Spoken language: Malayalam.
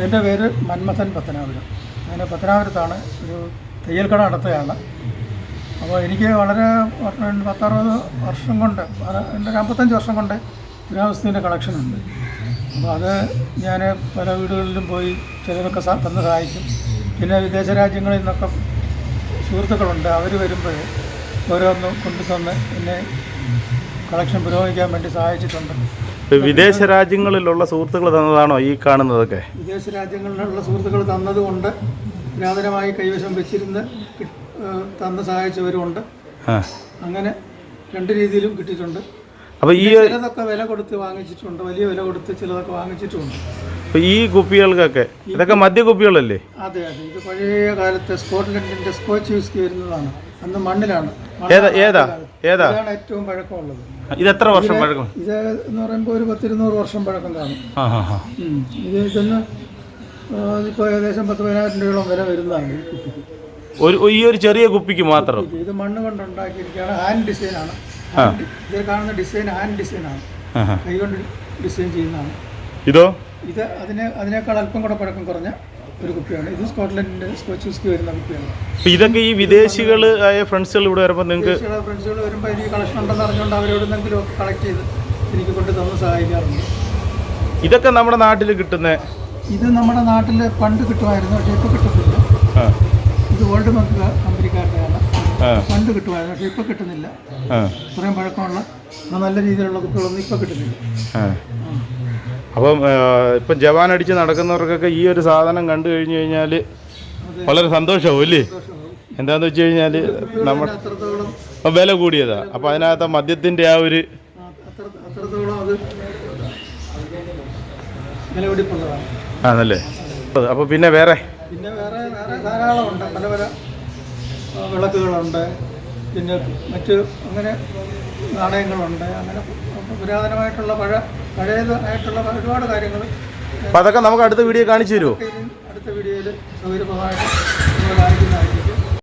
എന്റെ പേര് മന്മഥൻ പത്തനാപുരം. ഞാൻ പത്തനാപുരത്താണ് ഒരു തയ്യൽക്കട കട നടത്തുകയാണ്. അപ്പോൾ എനിക്ക് വളരെ പത്തറുപത് വർഷം കൊണ്ട് എന്റെ ഒരു അമ്പത്തഞ്ച് വർഷം കൊണ്ട് പുരാവസ്തുവിന്റെ കളക്ഷൻ ഉണ്ട്. അപ്പോൾ അത് ഞാൻ പല വീടുകളിലും പോയി ചിലരൊക്കെ തന്ന് സഹായിക്കും. പിന്നെ വിദേശ രാജ്യങ്ങളിൽ നിന്നൊക്കെ സുഹൃത്തുക്കളുണ്ട്. അവർ വരുമ്പോൾ ഓരോന്ന് കൊണ്ടു തന്ന് എന്നെ കളക്ഷൻ പുരോഗമിക്കാൻ വേണ്ടി സഹായിച്ചിട്ടുണ്ട്. വിദേശ രാജ്യങ്ങളിലുള്ള സുഹൃത്തുക്കൾ തന്നതാണോ ഈ കാണുന്നതൊക്കെ? വിദേശ രാജ്യങ്ങളിലുള്ള സുഹൃത്തുക്കൾ തന്നതുകൊണ്ട് പുരാതനമായി കൈവശം വെച്ചിരുന്ന് തന്ന സഹായിച്ചവരുമുണ്ട്. അങ്ങനെ രണ്ട് രീതിയിലും കിട്ടിയിട്ടുണ്ട്. അപ്പോൾ ഈ ചിലതൊക്കെ വില കൊടുത്ത് വാങ്ങിച്ചിട്ടുണ്ട്. വലിയ വില കൊടുത്ത് ചിലതൊക്കെ വാങ്ങിച്ചിട്ടുമുണ്ട് ഈ കുപ്പികൾക്കൊക്കെ ഇതൊക്കെ മദ്യ കുപ്പികളല്ലേ? അതെ അതെ. ഇത് പഴയ കാലത്തെ സ്കോട്ട്ലൻഡിന്റെ സ്കോച്ച് വിസ്കി വരുന്നതാണ്. അന്ന് മണ്ണിലാണ്. ഏതാ ഏതാ ഏതാ? ഇതാണ് ഏറ്റവും പഴക്കമുള്ളത്. ഇത് എത്ര വർഷം പഴക്കം? ഇത് എന്ന് പറയുമ്പോൾ ഒരു പത്തിരുന്നൂറ് വർഷം പഴക്കം കാണും. ഇത് ഇതൊന്ന് ഇപ്പോൾ ഏകദേശം പത്ത് പതിനായിരം രൂപയോളം വില വരുന്നതാണ് ഈ കുപ്പിക്ക്. ഒരു ഈ ഒരു ചെറിയ കുപ്പിക്ക് മാത്രം? ഇത് മണ്ണ് കൊണ്ട് ഉണ്ടാക്കിയിരിക്കുകയാണ് ഹാൻഡ് ഡിസൈനാണ്. ഇതിൽ കാണുന്ന ഡിസൈൻ ഹാൻഡ് ഡിസൈനാണ്. കൈകൊണ്ട് ഡിസൈൻ ചെയ്യുന്നതാണ്. ഇതോ? ഇത് അതിനെ അതിനേക്കാൾ അല്പം കൂടെ പഴക്കം കുറഞ്ഞ ഒരു കുപ്പിയാണ്. ഇത് സ്കോട്ട്ലൻഡിന്റെ സ്കോച്ച് വിസ്കി വരുന്ന കുപ്പിയാണ്. ഇതൊക്കെ ഈ വിദേശികൾ ആയ ഫ്രണ്ട്സുകൾ ഇവിടെ വരുമ്പോൾ നിങ്ങൾക്ക് ഫ്രണ്ട്സുകൾ വരുമ്പോൾ ഈ കളക്ഷൻ ഉണ്ടെന്ന് അറിഞ്ഞുകൊണ്ട് അവരോട് എന്തെങ്കിലും കളക്ട് ചെയ്ത് എനിക്ക് കൊണ്ട് തന്ന് സഹായിക്കാറുണ്ട്. ഇതൊക്കെ നമ്മുടെ നാട്ടിൽ കിട്ടുന്ന ഇത് നമ്മുടെ നാട്ടിൽ പണ്ട് കിട്ടുമായിരുന്നു പക്ഷേ ഇപ്പോൾ കിട്ടത്തില്ല. ഇത് വേൾഡ് ബാങ്ക് കമ്പനിക്കാരുടെയാണ്. പണ്ട് കിട്ടുമായിരുന്നു പക്ഷേ ഇപ്പോൾ കിട്ടുന്നില്ല. ഇത്രയും പഴക്കമുള്ള നല്ല രീതിയിലുള്ള കുപ്പികളൊന്നും ഇപ്പോൾ കിട്ടുന്നില്ല. അപ്പം ഇപ്പം ജവാൻ അടിച്ച് നടക്കുന്നവർക്കൊക്കെ ഈ ഒരു സാധനം കണ്ടു കഴിഞ്ഞു കഴിഞ്ഞാൽ വളരെ സന്തോഷമാവും അല്ലേ എന്താന്ന് വെച്ച് കഴിഞ്ഞാൽ നമ്മൾ വില കൂടിയതാ. അപ്പം അതിനകത്ത് മദ്യത്തിന്റെ ആ ഒരു ആണല്ലേ? അപ്പോൾ പിന്നെ വേറെ? പിന്നെ വേറെ വേറെ ധാരാളമുണ്ട്. പല പല വിളക്കുകളുണ്ട്. പിന്നെ മറ്റ് അങ്ങനെ നാണയങ്ങളുണ്ട്. അങ്ങനെ പുരാതനമായിട്ടുള്ള പഴ പഴയതായിട്ടുള്ള ഒരുപാട് കാര്യങ്ങൾ. അപ്പം അതൊക്കെ നമുക്ക് അടുത്ത വീഡിയോ കാണിച്ചു തരുമോ? അടുത്ത വീഡിയോയിൽ സൗകര്യപ്രദമായിട്ട് നമ്മൾ കാണിക്കുന്നതായിരിക്കും.